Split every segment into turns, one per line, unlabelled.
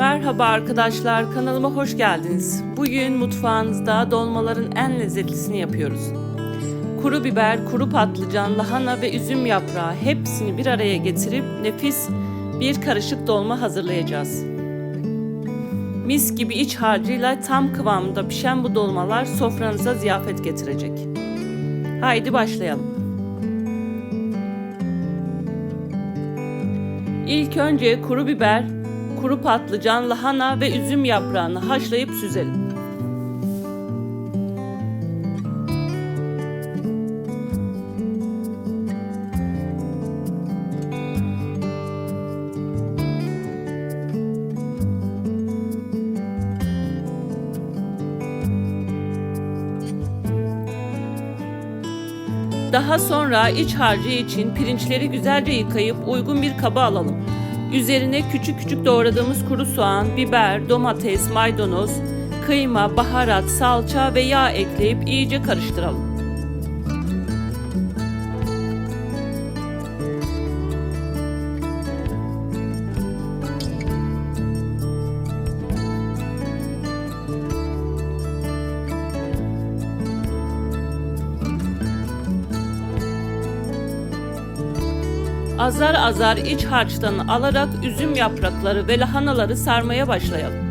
Merhaba arkadaşlar, kanalıma hoş geldiniz. Bugün mutfağınızda dolmaların en lezzetlisini yapıyoruz. Kuru biber, kuru patlıcan, lahana ve üzüm yaprağı hepsini bir araya getirip nefis bir karışık dolma hazırlayacağız. Mis gibi iç harcıyla tam kıvamında pişen bu dolmalar sofranıza ziyafet getirecek. Haydi başlayalım. İlk önce kuru biber, kuru patlıcan, lahana ve üzüm yaprağını haşlayıp süzelim. Daha sonra iç harcı için pirinçleri güzelce yıkayıp uygun bir kaba alalım. Üzerine küçük küçük doğradığımız kuru soğan, biber, domates, maydanoz, kıyma, baharat, salça ve yağ ekleyip iyice karıştıralım. Azar azar iç harçtan alarak üzüm yaprakları ve lahanaları sarmaya başlayalım.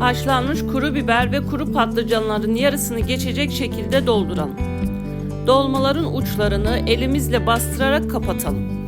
Haşlanmış kuru biber ve kuru patlıcanların yarısını geçecek şekilde dolduralım. Dolmaların uçlarını elimizle bastırarak kapatalım.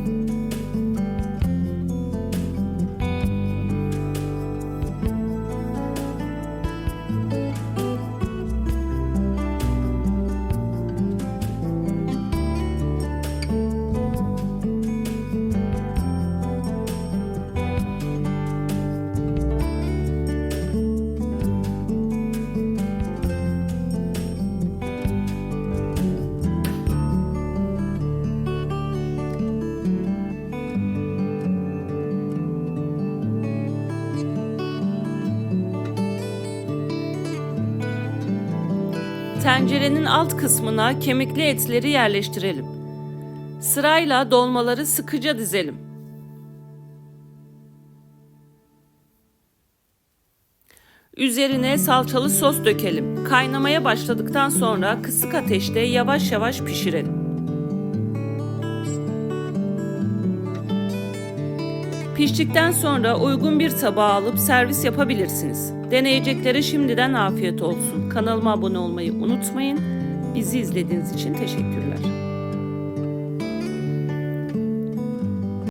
Tencerenin alt kısmına kemikli etleri yerleştirelim. Sırayla dolmaları sıkıca dizelim. Üzerine salçalı sos dökelim. Kaynamaya başladıktan sonra kısık ateşte yavaş yavaş pişirelim. Piştikten sonra uygun bir tabağa alıp servis yapabilirsiniz. Deneyeceklere şimdiden afiyet olsun. Kanalıma abone olmayı unutmayın. Bizi izlediğiniz için teşekkürler.